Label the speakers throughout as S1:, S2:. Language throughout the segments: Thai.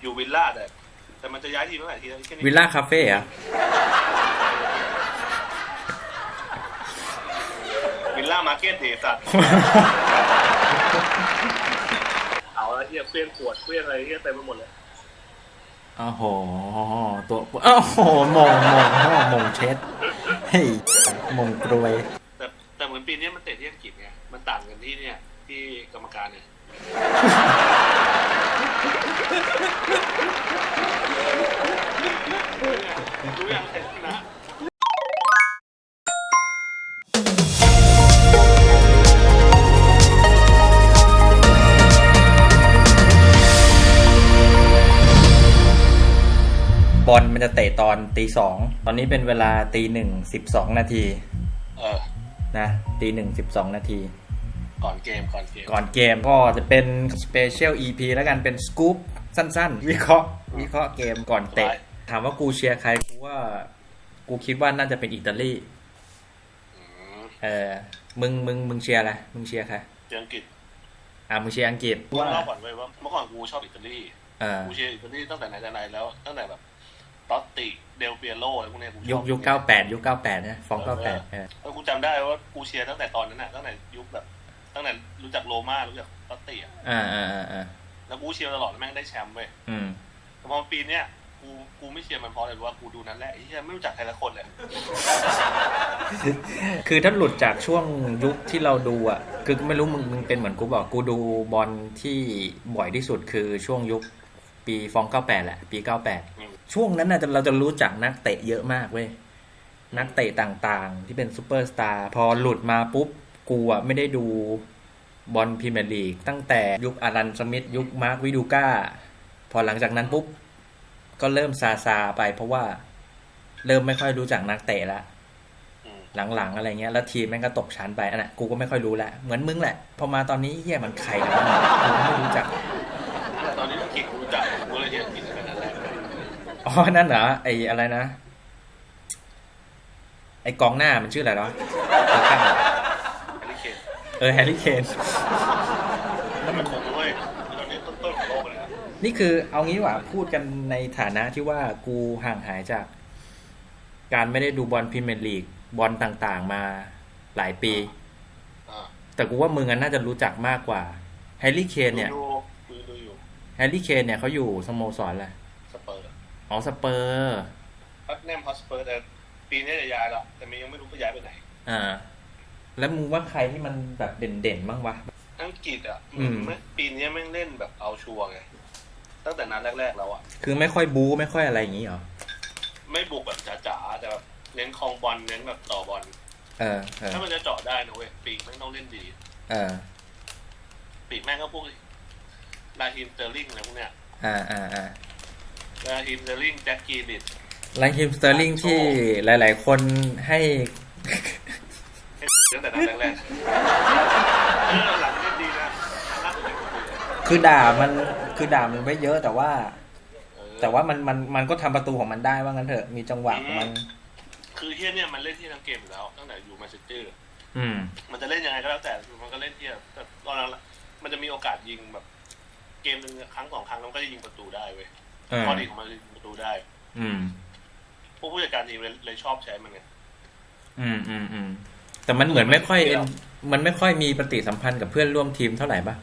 S1: อยู่วิลล่าแต่แต่มันจะย้ายทีมเมื่อไหร่ทีนะแค่นี้
S2: วิลล่าคาเฟ่อะ
S1: วิลล่ามาร์เก็ตเดสัตว์เอาแล้วเฮียเคลื่อนขวดเคลื่อนอะไรเฮียเต็มไปหมดเลย
S2: โอ้โหตัวโอ้โหมงมงมงมงเช็ดเฮ้ยมงกรวย
S1: แต่แต่เหมือนปีนี้มันเตะที่อังกฤษไงมันต่างกันที่เนี่ยที่กรรมการเนี่ย รู้ยังใครชนะ
S2: บอลมันจะเตะตอนตีสองตอนนี้เป็นเวลาตีหนึ่งสิบสองนาที
S1: เออ
S2: นะตีหนึ่งสิบสองนาที
S1: ก่อนเกมก่อนเกม
S2: ก่อนเกมก็จะเป็นสเปเชียล EP แล้วกันเป็นสกู๊ปสั้นๆ วิเคราะห์วิเคราะห์เกมก่อนเตะ ถามว่ากูเชียร์ใครกูว่า กูคิดว่าน่าจะเป็นอิตาลี
S1: อืม
S2: เออมึงมึงมึงเชียร์อะไรมึงเชียร์ใคร
S1: เจออังกฤษ
S2: อ่ามึงเชียร์อังกฤษ
S1: กูเล่าก่อนไว้ว่าเมื่อก่อนกูชอบอิตาลี
S2: เออ
S1: กูเชียร์อิตาลีตั้งแต่ไหนแต่ไรแล้วตั้งแต่แบบตอตติเดลเปียโรอะไรพวกเนี้ยกูชอบ
S2: ยุคยุคเก้าแปดยุคเก้าแปดนะฟองเก้าแปดเออ
S1: แล้วกูจำได้ว่ากูเชียร์ตั้งแต่ตอนนั้นน่ะตั้งแต่ยุคแบบ ตั้งแต่รู้จักโรม่ารู้จักตอตติอะ
S2: อ่าอ่าอ่าอ่า
S1: แล้วกูเชียร์ตลอดแล้วแม่งได้แชมป์เว้ย
S2: อืม
S1: แต่พอปีเนี้ยกูกูไม่เชียร์มันเพราะอะไรรู้ว่ากูดูนั้นแหละไอ้เหี้ยไม่รู้จักใครละคนเลย
S2: คือถ้าหลุดจากช่วงยุคที่เราดูอะ คือไม่รู้มึงมึงเป็นเหมือนกูบอกกูดูบอลที่บ่อยที่สุดคือช่วงยุคปีฟองเก้าแปดแหละ ปีเก้าแปด
S1: อืม
S2: ช่วงนั้นน่ะเราจะรู้จักนักเตะเยอะมากเว้ยนักเตะต่างๆ ที่เป็นซูเปอร์สตาร์พอหลุดมาปุ๊บ กูอะไม่ได้ดูบอลพรีเมียร์ลีกตั้งแต่ยุคอารันสมิธยุคมาร์ควิดูก้า พอหลังจากนั้นปุ๊บ ก็เริ่มซาซาไปเพราะว่าเริ่มไม่ค่อยรู้จักนักเตะละ
S1: อืม
S2: หลังๆอะไรเงี้ย แล้วทีมแม่งก็ตกชั้นไปอันน่ะกูก็ไม่ค่อยรู้แหละเหมือนมึงแหละ พอมาตอนนี้เฮียมันใครกันวะกูก็ไม่รู้จัก
S1: ตอนนี้อังกฤษกูรู้จักกูเลยเชียร์อังกฤษตั้งแต่นั้นแหละ
S2: อ๋อ นั่นเหรอไออะไรนะ ไอกองหน้ามันชื่ออะไรเนาะ
S1: แฮร์รี่ เคน
S2: เออแฮร์รี่เคน
S1: แล้วมันคงเว้ยตอนนี้ต้นๆของโลกเลยนะ
S2: นี่คือเอางี้ว่าพูดกันในฐานะที่ว่ากูห่างหายจาก การไม่ได้ดูบอลพรีเมียร์ลีกบอลต่างๆมาหลายปี
S1: อ่า
S2: แต่กูว่ามึงอะน่าจะรู้จักมากกว่าแฮร์รี่เคนเนี่ย
S1: ดูดูดูอยู่
S2: แฮร์รี่เคนเนี่ยเขาอยู่สโมสรแหละ
S1: สเปอร์
S2: อ๋อสเปอร์
S1: พัทแนมฮอสเปอร์แต่ปีนี้จะย้ายแล้วแต่มันยังไม่รู้ว่าย้ายไปไหน
S2: อ่า แล้วมึงว่าใครที่มันแบบเด่นๆบ้างวะ
S1: อังกฤษอะ
S2: อืม
S1: ไม่ปีนี้แม่งเล่นแบบเอาชัวร์ไง ตั้งแต่นัดแรกๆแล้วอะ
S2: คือไม่ค่อยบู๊ไม่ค่อยอะไรอย่างงี้เหรอ
S1: ไม่บุกแบบจ๋าๆแต่แบบเน้นคลองบอลเน้นแบบต่อบอล
S2: เออ เออ
S1: ถ้ามันจะเจาะได้นะเว้ยปีกแม่งต้องเล่นดี
S2: เออ
S1: ปีกแม่งก็พวกลาฮิมเตอร์ลิงอะไรพวกเนี้ย
S2: อ่าอ่าอ่า
S1: ลาฮิมเตอร์ลิงแจ็คกีลิต
S2: ไลฮิมสเตอร์ลิงที่หลาย ๆ คนให้
S1: ตั้งแต่นัดแรกๆเออหลังเล่นดีนะนัดเป็นคนดี
S2: คือด่ามันคือด่ามันไว้เยอะแต่ว่า
S1: เออ
S2: แต่ว่ามันมันมันก็ทำประตูของมันได้ว่างั้นเถอะมีจังหวะของมัน
S1: คือเฮียเนี่ยมันเล่นที่ทั้งเกมอยู่แล้วตั้งแต่อยู่แมนเชสเตอร์
S2: อืม
S1: มันจะเล่นยังไงก็แล้วแต่มันก็เล่นเที่ยแต่ตอนนั้นมันจะมีโอกาสยิงแบบ เกมหนึ่งครั้งสองครั้งแล้วมันก็จะยิงประตูได้เว้ย
S2: เออ
S1: ข้อดีของมันคือยิงประตูได้
S2: อืม
S1: พวกผู้จัดการทีมเลยเลยชอบใช้มันไง
S2: อืมอืมอืม แต่มันเหมือนไม่ค่อย มันไม่ค่อยมีปฏิสัมพันธ์กับเพื่อนร่วมทีมเท่าไหร่ปะ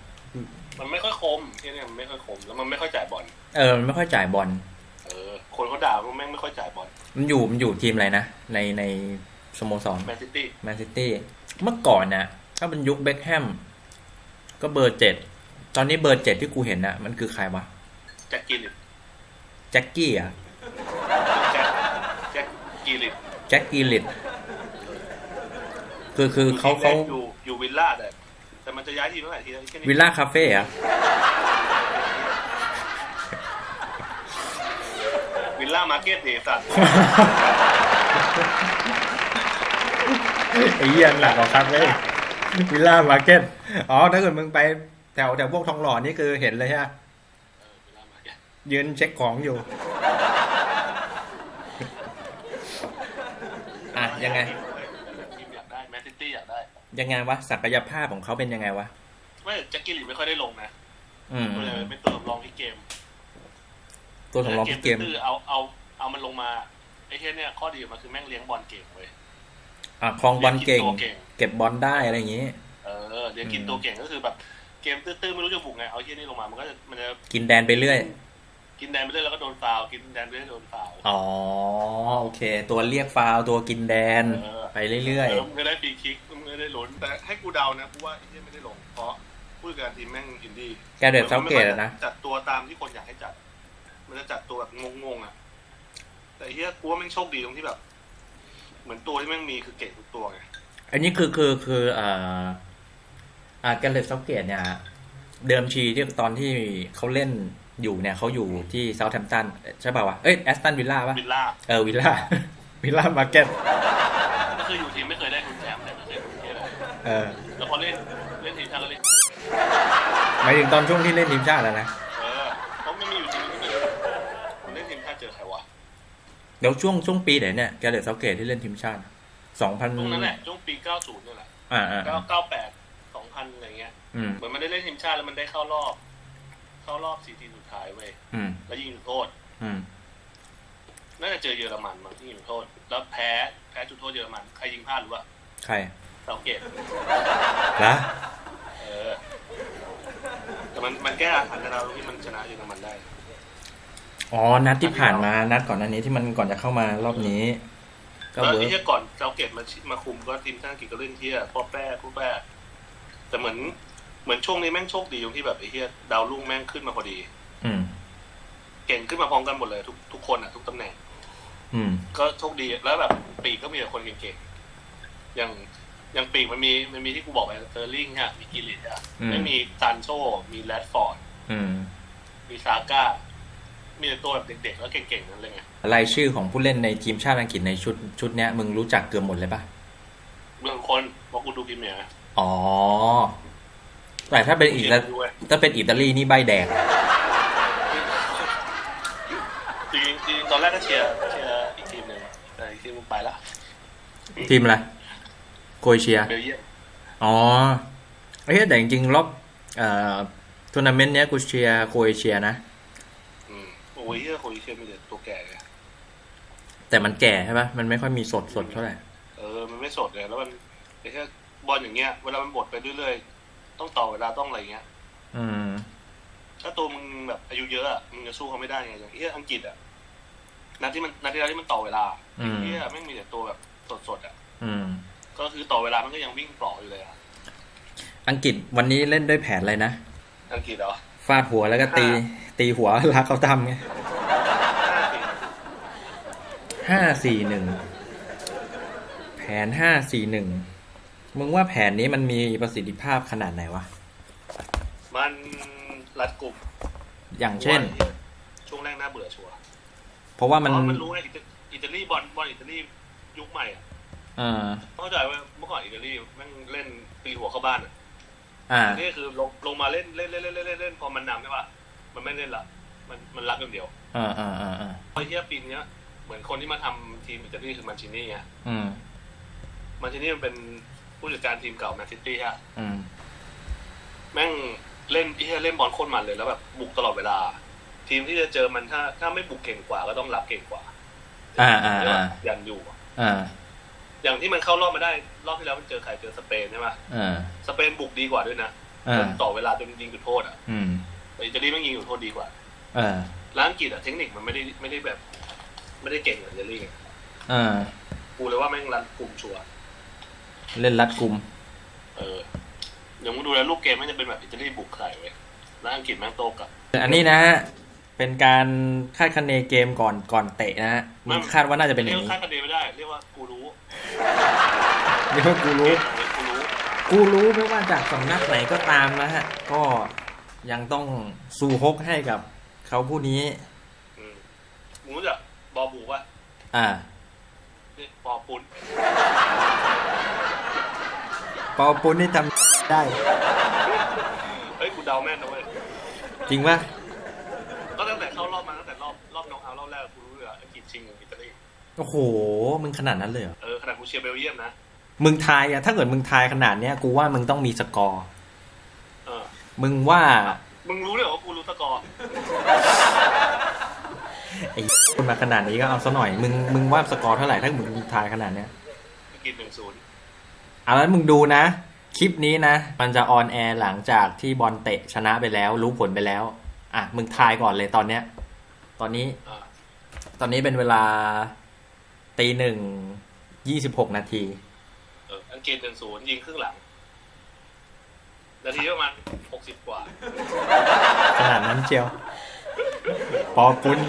S1: มันไม่ค่อยคมที่เนี่ยมันไม่ค่อยคมแล้วมันไม่ค่อยจ่ายบอล
S2: เออมันไม่ค่อยจ่ายบอล
S1: เออ คนเขาด่าว่าแม่งไม่ค่อยจ่ายบอล
S2: มันอยู่มันอยู่ทีมอะไรนะในในสโมสร
S1: แมนซิตี้
S2: แมนซิตี้เมื่อก่อนนะถ้าเป็นยุคเบคแฮมก็เบอร์เจ็ดตอนนี้เบอร์เจ็ดที่กูเห็นนะมันคือใครวะ
S1: แจ็คกิลิต
S2: แจ็คกี้อะ
S1: แจ็คแจ็คกิลิต
S2: แจ็คกีลิต คือคือเขาเขา
S1: อยู่อยู่วิลล่าแต่แต่มันจะย้ายทีมเมื่อไหร่ทีนะแค่นี้
S2: วิลล่าคาเฟ่อะ
S1: วิลล่ามาร์เก็ตเดสัตว์
S2: ไอ้เหี้ยหนักกว่าคาเฟ่วิลล่ามาร์เก็ตอ๋อถ้าเกิดมึงไปแถวแถวพวกทองหล่อนี่คือเห็นเลยใช่ไหม
S1: เออวิลล่ามาร์เก็ต
S2: ยืนเช็คของอยู่ อะยังไง
S1: ทีมอยากได้แมนซิตี้อ ยากได้
S2: ยังไงวะศักยภาพของเขาเป็นยังไงวะ
S1: ไม่แจ็คกิลิตไม่ค่อยได้ลงนะ
S2: อืม
S1: ก็เลยเป็นตัวสำรองที่เกม
S2: ตัวสำรอง
S1: เก
S2: ทุ
S1: ม
S2: กเกม
S1: ตื้อๆเอาเอาเอามันลงมาไอ้เทียเนี่ยข้อดีของมันคือแม่งเลี้ยงบอลเก่งเว้ย
S2: อะคลองบอลเก่ง
S1: ลี้ยตัวเก่ง
S2: เก็บบอลได้อะไรอย่างงี้
S1: เออเดี๋ยวกิน
S2: อืม
S1: ตัวเก่งก็คือแบบเกมตื้อๆไม่รู้จะบุกไงเอาไอ้เทียนี่ลงมามันก็จะมันจะ
S2: กินแดนไปเรื่อย
S1: กินแดนไปเรื่อยแล้วก็โดนฟาวล์กินแดนไปเรื่อยโดนฟาวล์
S2: อ๋อโอเค ตัวเรียกฟาวล์ตัวกินแดน
S1: เออ
S2: ไปเรื่อย
S1: แล้วมึงก็ได้ฟรีคิก มึงก็ได้ลุ้น แต่ให้กูเดานะกูว่าไอ้เทียไม่ได้ลง เพราะผู้จัดการทีมแม่งอินดี้
S2: ๆแกเดตเซาเกตอะนะ
S1: จัดตัวตามที่คนอยากให้จัด มันจะจัดตัวแบบงงๆอะ แต่ไอ้เฮียกูว่าแม่งโชคดีตรงที่แบบ เหมือนตัวที่แม่งมีคือเก่งทุกตัวไง
S2: อันนี้คือคือคืออ่าอ่าแกเดตเซาเกตเนี่ย เดิมทีที่ตอนที่เขาเล่นอยู่เนี่ยเขาอยู่ที่เซาท์แฮมป์ตันใช่ป่าวะเอ้ยแอสตันวิลล่าปะ
S1: วิลล่า
S2: เออวิลล่าวิลล่ามาร์เก็ต เออ
S1: แล้วพอเล่นเล่นทีมชาติก็เล่น
S2: หมายถึงตอนช่วงที่เล่นทีมชาติแล้วนะ
S1: เออเขาไม่มีอยู่ทีมนึงเลยมันเล่นทีมชาติเจอใครวะ
S2: เดี๋ยวช่วงช่วงปีไหนเนี่ยแกเดตเซาเกตที่เล่นทีมชาติสองพัน
S1: ช่วงนั้นแหละช่วงปี 90นี่แหละ
S2: อ่าอ่า
S1: 998 2000อะไรเงี้ย
S2: อืม
S1: เหมือนมันได้เล่นทีมชาติแล้วมันได้เข้ารอบ เข้ารอบสี่ทีมสุดท้ายเว้ย
S2: อืม
S1: แล้วยิงจุดโทษ
S2: อืม
S1: น่าจะเจอเยอรมันมั้งที่ยิงจุดโทษ แล้วแพ้แพ้จุดโทษเยอรมันใครยิงพลาดหรือว่า
S2: ใคร
S1: เซาเกต
S2: ละ
S1: เออแต่มันมันแก้อาถรรพ์ให้เราที่มันชนะเยอรมันได้
S2: อ๋อ นัดที่ผ่านมา นัดก่อนหน้านี้ที่มันก่อนจะเข้ามารอบนี้ ก็
S1: แล้ว
S2: เวิร์
S1: ที่
S2: ก
S1: เที่ยก่อนเซาเกตมามาคุมก็ทีมชาติอังกฤษก็เล่นเที่ยพ่อแป้ผู้แป้แต่เหมือนเหมือนช่วงนี้แม่งโชคดีตรงที่แบบไอ้เที่ยดาวรุ่งแม่งขึ้นมาพอดี
S2: อืม
S1: เก่งขึ้นมาพร้อมกันหมดเลย ทุกทุกคนอะทุกตำแหน่ง
S2: อืม
S1: ก็โชคดีแล้วแบบปีกก็มีแต่คนเก่งๆ อย่าง อย่างปีกมันมีมันมีที่กูบอกไปเตอร์ลิงฮะมีกิลิตอะ
S2: อืม
S1: ไม่มีซานโชมีแรดฟอร์ด
S2: อืม
S1: มีซาก้า มีแต่ตัวแบบเด็กๆแล้วเก่งๆนั่นเลยไง
S2: รายชื่อของผู้เล่นในทีมชาติอังกฤษในชุดชุดเนี้ยมึงรู้จักเกือบหมดเลยปะ
S1: เมืองคนเพราะกูดูพรีเมียร์
S2: อ๋อแต่ถ้าเป็นอิตา
S1: ด้วย
S2: ถ้าเป็นอิตาลีนี่ใบแดง
S1: จริงๆจริงๆตอนแรกก็เชียร์เชียร์อีกทีมหนึ่งแต่อีกทีมมึงไปละ
S2: ทีมอะไร โครเอเชีย
S1: เบลเยียม
S2: อ๋อเฮ้ยแต่จริงๆรอบเอ่อทัวร์นาเมนต์เนี้ยกูเชียร์โครเอเชียนะ
S1: อืมโอ้ยเฮียโครเอเชียมีแต่ตัวแก่ไง
S2: แต่มันแก่ใช่ปะมันไม่ค่อยมีสดสดเท่าไหร่
S1: เออ มันไม่สดเลยแล้วมันไอ้แค่บอลอย่างเงี้ย เวลามันบดไปเรื่อยๆ ต้องต่อเวลาต้องอะไรเงี้ย
S2: อืม
S1: ถ้าตัวมึงแบบอายุเยอะอะมึงจะสู้เขาไม่ได้ไงอย่างเฮียอังกฤษอะนัดที่มันนัดที่แล้วที่มันต่อเวลา
S2: อืม
S1: เฮียไม่งมีแต่ตัวแบบสดๆอะ
S2: อืม
S1: ก็คือต่อเวลามันก็ยังวิ่งปลอกอยู่เลยอะ
S2: อังกฤษวันนี้เล่นด้วยแผนอะไรนะ
S1: อังกฤษเหรอ
S2: ฟาดหัวแล้วก็ตี
S1: ห้า
S2: ตีหัวลากเขาทำไง
S1: ห้าที
S2: ห้าสี่หนึ่งแผนห้าสี่หนึ่งมึงว่าแผนนี้มันมีประสิทธิภาพขนาดไหนวะ
S1: มันรัดกลุ่ม
S2: อย่างเช่น
S1: ช่วงแรกน่าเบื่อชัวร์
S2: เพราะว่า
S1: เพ
S2: มัน
S1: ราะมันรู้ไงอิตาอิตาลีบอลบอลอิตาลียุคใหม่อะ
S2: อ่า
S1: เข้าใจว่าเมื่อก่อนอิตาลีแม่งเล่นตีหัวเข้าบ้านอะ
S2: อ่า
S1: นี่คือลงลงมาเล่นเล่นเล่นเล่นเล่นเล่นเล่นพอมันนำใช่ปะมันไม่เล่นละมันมันรับอย่างเดียว
S2: อ่าอ่าอ่าอ่า
S1: เพราะเฮียปีเนี้ยเหมือนคนที่มาทำทีมอิตาลีคือมันชินี่ไง
S2: อืม
S1: มันชินี่มันเป็นผู้จัดการทีมเก่าแมนซิตี้ฮะ
S2: อืม
S1: แม่งเล่นเฮียเล่นบอลโคตรมันเลยแล้วแบบบุกตลอดเวลา ทีมที่จะเจอมันถ้า ถ้าไม่บุกเก่งกว่าก็ต้องรับเก่งกว่า
S2: อ่าอ่า
S1: เรียก
S2: อ่า
S1: ว่ายันอยู่อะ
S2: อ่า
S1: อย่างที่มันเข้ารอบมาได้ รอบที่แล้วมันเจอใครเจอสเปนใช่ปะ
S2: อ่า
S1: สเปนบุกดีกว่าด้วยนะ
S2: อ่า
S1: ต่อเวลาจนยิงจุดโทษอะ
S2: อืม
S1: แต่อิตาลีแม่งยิงจุดโทษดีกว่า
S2: อ่า
S1: แล้วอังกฤษอะเทคนิคมันไม่ได้ไม่ได้แบบ ไม่ได้เก่งเหมือนอิตาลีไง
S2: อ่า
S1: กูเลยว่าแม่งรันกลุ่มชัวร์
S2: เล่นรัดกลุ่ม
S1: เออเดี๋ยวมึงดูแล้วลูกเกมมันจะเป็นแบบอิตาลีบุกใส่เว้ยแล้วอังกฤษแม่งโตกลับ
S2: อันนี้นะฮะเป็นการคาดคะเนเกมก่อนก่อนเตะนะฮะมึงคาดว่าน่าจะเป็นอ
S1: เรีย
S2: ย่ากง
S1: ว่า
S2: นี้
S1: คาดคะเนไม่ได้ เรียกว่ากูรู้
S2: เรียกว่ากูรู้
S1: เรียกกูรู้
S2: กูรู้ไม่ว่าจากสำนักไหนก็ตามนะฮะ ก็ยังต้องสู้ฮกให้กับเขาผู้นี้
S1: อืมมึงรู้จักบอบูป่ะ
S2: อ่า
S1: นี่บอปุน
S2: เปาปุ้นนี่ทำได้
S1: เฮ้ยกูเดาแม่นนะเว้ย
S2: จริงปะ
S1: ก็ตั้งแต่เข้ารอบมาตั้งแต่รอบรอบน้องเอาท์รอบแรกกูรู้เลยอะอังกฤษชิงกับอิตาลี
S2: โอ้โห มึงขนาดนั้นเลยเหรอ
S1: เออ ขนาดกูเชียร์เบลเยียมนะ
S2: มึงทายอะถ้าเกิดมึงทายขนาดเนี้ย กูว่ามึงต้องมีสกอร์
S1: เออ
S2: มึงว่า
S1: มึงรู้เลยเหรอว่ากูรู้สกอร์
S2: ไอ้คนมาขนาดนี้ก็เอาซะหน่อย มึงมึงว่าสกอร์เท่าไหร่ถ้ามึงทายขนาดเนี้ย
S1: อังกฤษหนึ่งศูนย์
S2: อะแล้วมึงดูนะ คลิปนี้นะ มันจะออนแอร์หลังจากที่บอลเตะชนะไปแล้ว รู้ผลไปแล้ว อะ มึงทายก่อนเลยตอนเนี้ย ตอนนี้
S1: อ่า
S2: ตอนนี้เป็นเวลาตีหนึ่ง ยี่สิบหกนาที
S1: เอออังกฤษหนึ่งศูนย์ยิงครึ่งหลัง นาทีประมาณหกสิบกว่า
S2: ขนาดนั้นเจียว ปอปุ้น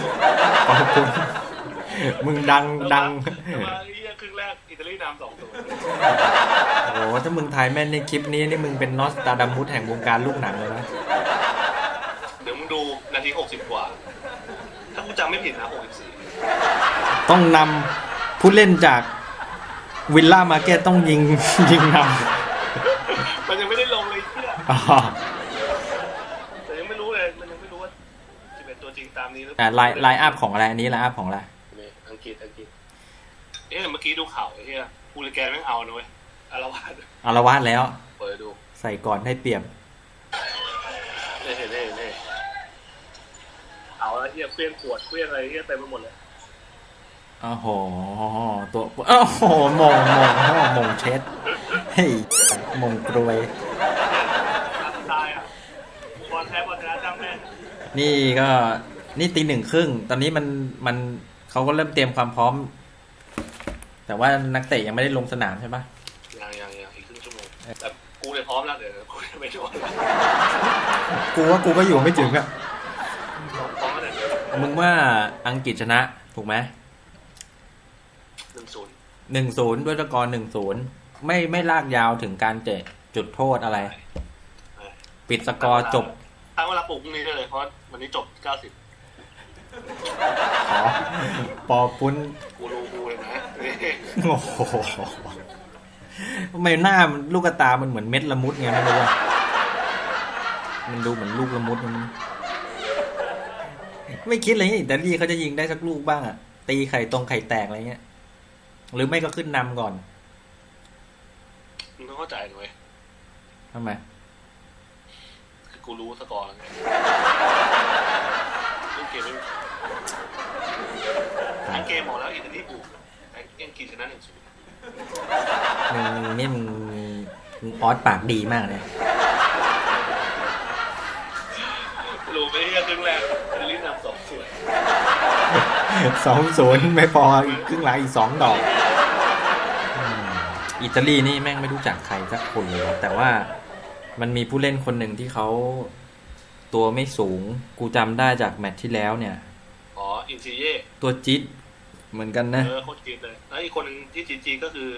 S2: ปอปุ้นมึงดังดัง
S1: แต่ว่าไอ้เหี้ยครึ่งแรกอิตาลีนำสองศูนย์
S2: โอ้โหถ้ามึงทายแม่นในคลิปนี้นี่มึงเป็นนอสตาดัมมุสแห่งวงการลูกหนังเลยนะ
S1: เดี๋ยวมึงดูนาทีหกสิบกว่า ถ้ากูจำไม่ผิดนะหกสิบสี่
S2: ต้องนำผู้เล่นจาก วิลล่ามาร์เก็ตต้องยิงยิงน
S1: มันยังไม่ได้ลงเลยเพื่อำ
S2: อ๋อ
S1: แต่ยังไม่รู้เลย มันยังไม่รู้ว่าจะเป็นตัวจริงตามนี้หรือเป
S2: อ่า
S1: ล่า
S2: ไลน์ไลน์อัพของอะไรอันนี้ไลน์อัพของอะไร
S1: นี่อังกฤษอังกฤษเอ๊ะเมื่อกี้ดูข่าวไอ้เหี้ยกูริแกนแม่งเอานะเว้ยอารวาส
S2: อารวาสแล้ว
S1: เปิดดู
S2: ใส่ก่อนให้เปรียบ
S1: เน่เน่เน่เอาแล้วเหี้ยเคลื่อนขวดเคลื่อนอะไรเหี้ยเต็มไปหมดเลย
S2: โอ้โหตัวโอ้โหมงมงโอ้มงเช็ดเฮ้ยมงกรวย
S1: ตายอะบอลแพ้บอลชนะจำแม่น
S2: นี่ก็นี่ตีหนึ่งครึ่ง ตอนนี้มันมันเขาก็เริ่มเตรียมความพร้อม แต่ว่านักเตะยังไม่ได้ลงสนามใช่ปะ
S1: ยังยังยังอีกครึ่งชั่วโมงแต่กูเนี่ยพร้อมแล้วเดี๋ยวกูจะไปชวน
S2: กูว่ากูก็อยู่ไม่ถึงอะ
S1: พร้อมแล้วเดี๋ยว
S2: มึงว่าอังกฤษชนะ ถูกไหม
S1: หนึ่งศูนย์
S2: หนึ่งศูนย์ด้วยสกอร์หนึ่งศูนย์ไม่ไม่ลากยาวถึงการเตะจุดโทษอะไร ปิดสกอร์จบ
S1: ตั้งเวลาปลุกพรุ่งนี้ได้เลยเพราะวันนี้จบเก้าสิบ
S2: ขอปอปุ้น
S1: กูรู้กูเลยนะนี่
S2: โอ้โหทำไมหน้ามันลูกกระตา มันเหมือนเม็ดละมุดไงไม่รู้อะมันดูเหมือนลูกละมุดมันไม่คิดเลยอิตาลีเขาจะยิงได้สักลูกบ้างอะตีไข่ตรงไข่แตกอะไรเงี้ย หรือไม่ก็ขึ้นนำก่อน
S1: มึงต้องเข้าใจหน่อย
S2: ทำไม
S1: คือกูรู้สกอร์แล้วไงเล่นเกมไม่ทั้งเกมหมดแล้วอิตาลีบุกแต่อังกฤษชนะหนึ่งศูนย์
S2: มึงนี่มึงมึงออสปากดีมากเลย
S1: รู้ไหมเฮียครึ่งแรกอิตาลีนำสองศูนย์
S2: สองศูนย์ไม่พออีกครึ่งหลังอีกสองดอกอืม อิตาลีนี่แม่งไม่รู้จักใครสักคนเลยว่ะแต่ว่ามันมีผู้เล่นคนหนึ่งที่เขาตัวไม่สูง กูจำได้จากแมตช์ที่แล้วเนี่ย
S1: อ๋อ อินซีเย่
S2: ตัวจิ๊ดเหมือนกันนะ
S1: เออโคตรจีนเลยแล้วอีกคนหนึ่งที่จีจีก็คือ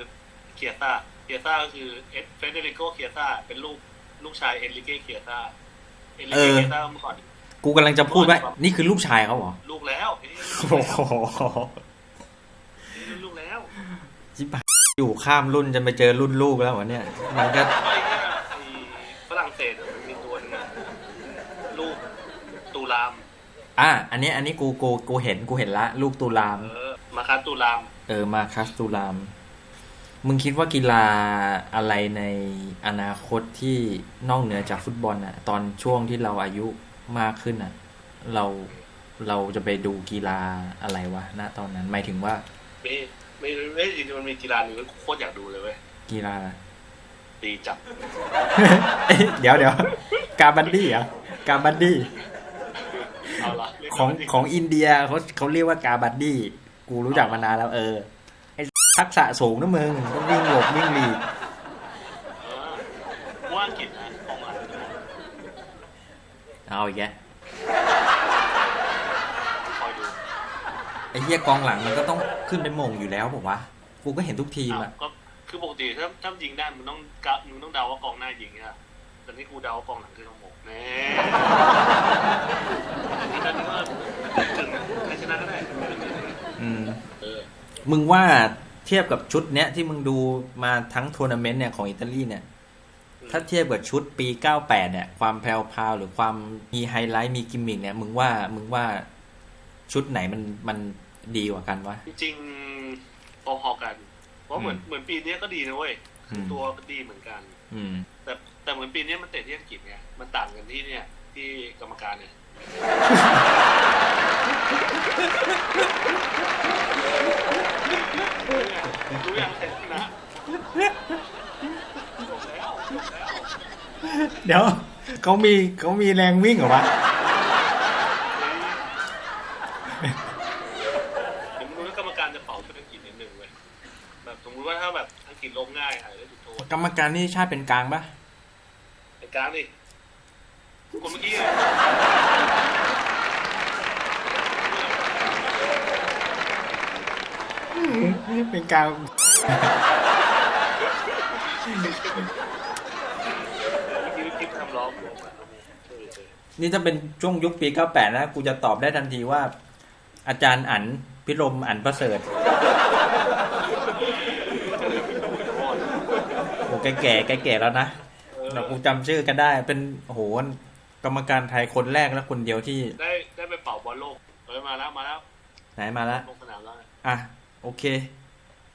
S1: เคียต้าเคียต้าก็คือเอสเฟเดริโกเคียต้าเป็นลูกลูกชายเอนริเกเคียต้าเอนริเกเคียต้าเมื่อก่อน
S2: กูกำลังจะพูดว่า นี่คือลูกชายเขาเหรอ
S1: ลูกแล้วเอ้ย
S2: โอ้โห
S1: ลูกแล้ว
S2: จิบหาย อยู่ข้ามรุ่นจะไปเจอรุ่นลูกแล้ววะเนี่ย มันก็
S1: ไอ้เนี่ยไอ้ฝรั่งเศสอะมันมีตัวหนึงอะลูกตูราม
S2: อะอันนี้อันนี้กูกูกูเห็นกูเห็นละ ลูกตุลาม
S1: เออมาคาตูราม
S2: เออ มาคัสตูราม มึงคิดว่ากีฬาอะไรในอนาคตที่นอกเหนือจากฟุตบอลอะตอนช่วงที่เราอายุมากขึ้นอะเราเราจะไปดูกีฬาอะไรวะณตอนนั้นหมายถึงว่า
S1: ไม่ไม่ไม่จริงๆมันมีกีฬาหนึ่งที่โคตรอยากดูเลยเว้ย
S2: กีฬา
S1: ตีจับ
S2: เอ๊ะเดี๋ยวเดี๋ยวการบันดี้เหรอการบันดี้
S1: เอาละเรียก
S2: ของ
S1: ว่า
S2: ของอินเดียเขาเขาเรียกว่าการบันดี้กูรู้จักมานานแล้วเออไอทักษะสูงนะมึงต้องวิ่งหลบวิ่งหลีก
S1: เออว่าอังกฤษนะของมัน
S2: เอาอีกแก
S1: คอยดู
S2: ไอ้เหี้ยกองหลังมันก็ต้องขึ้นไปหมงอยู่แล้วบอกว่าวะกูก็เห็นทุกทีม
S1: อ้าว
S2: อะ
S1: ก็คือปกติถ้าถ้ายิงได้มึงต้องกะมึงต้องเดาว่ากองหน้ายิงเนี่ยแต่นี่กูเดาว่ากองหลังคือต้องหมกแน่อันนี้ก็นึกว่าถึงใครชนะก็ได้
S2: อืม
S1: เออ
S2: มึงว่าเทียบกับชุดเนี้ยที่มึงดูมาทั้งทัวร์นาเมนต์เนี่ยของอิตาลีเนี่ย ถ้าเทียบกับชุดปี 98 เนี่ย ความแพรวพราวหรือความมีไฮไลท์มีกิมมิกเนี่ย มึงว่ามึงว่าชุดไหนมันมัน ดีกว่ากันวะ
S1: จริงๆพอๆกัน เพราะเหมือนเหมือนปีนี้ก็ดีนะเว้ยตัวดีเหมือนกัน
S2: อืม
S1: แต่แต่เหมือนปีนี้มันเตะที่อังกฤษไงมันต่างกันที่เนี่ย ที่กรรมการเนี่ยรู้ยังเสร็จนะ
S2: เดี๋ยวเขามีเขามีแรงวิ่งเหรอวะ
S1: จจะได้จุดโทษ
S2: กรรมการนี่ชาติเป็นกลางปะ
S1: ไอ้กลางดิคนเมื่อกี้ไง
S2: เป็นกลาง
S1: เมื่อกี้คลิปทำร้องผมอะเออเออ
S2: นี่ถ้าเป็นช่วงยุคปี 98 นะ กูจะตอบได้ทันทีว่า อาจารย์อั๋นพิรมอั๋นประเสริฐโอ้แกแก่แกแก่แล้วนะ
S1: เออ
S2: แต่กูจำชื่อกันได้ เป็นโอ้โหกรรมการไทยคนแรกและคนเดียวที่
S1: ได้ได้ไปเป่าบอลโลกเออมาแล้วมาแล้ว
S2: ไหนมาแล้ว
S1: ลงสนามแล้ว
S2: อะโอเค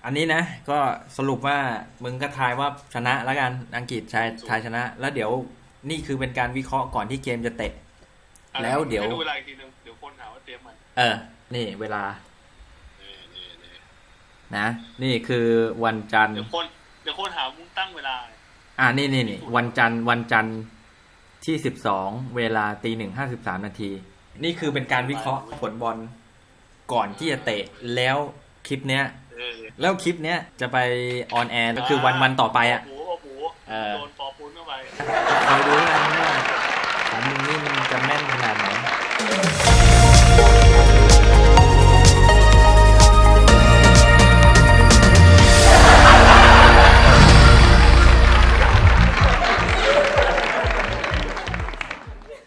S2: อันนี้นะ ก็สรุปว่ามึงก็ทายว่าชนะแล้วกันอังกฤษชายทายชนะ แล้วเดี๋ยวนี่คือเป็นการวิเคราะห์ก่อนที่เกมจะเตะ
S1: อะ
S2: แล้วเดี๋ยว
S1: ให้ดูเวลาอีกทีนึงเดี๋ยวคนหาว่าเตรียมมัน
S2: เออ นี่เวลา
S1: นี่นี่นี่
S2: นะนี่คือวันจันทร์
S1: เดี๋ยวคนเดี๋ยวคนหามุ้งตั้งเวลา
S2: อ่านี่นี่นี่วันจันทร์วันจันทร์ที่สิบสองเวลาตีหนึ่งห้าสิบสามนาที นี่คือเป็นการวิเคราะห์ผลบอลก่อนที่จะเตะแล้วคลิปเนี้ย
S1: เออ
S2: แล้วคลิปเนี้ยจะไปออนแอร์ก็คือวันวันต่อไปอะ
S1: หมูเอาหมู
S2: เออ
S1: โดนปอปุ้นเข้าไป
S2: คอยดูแล้วกัน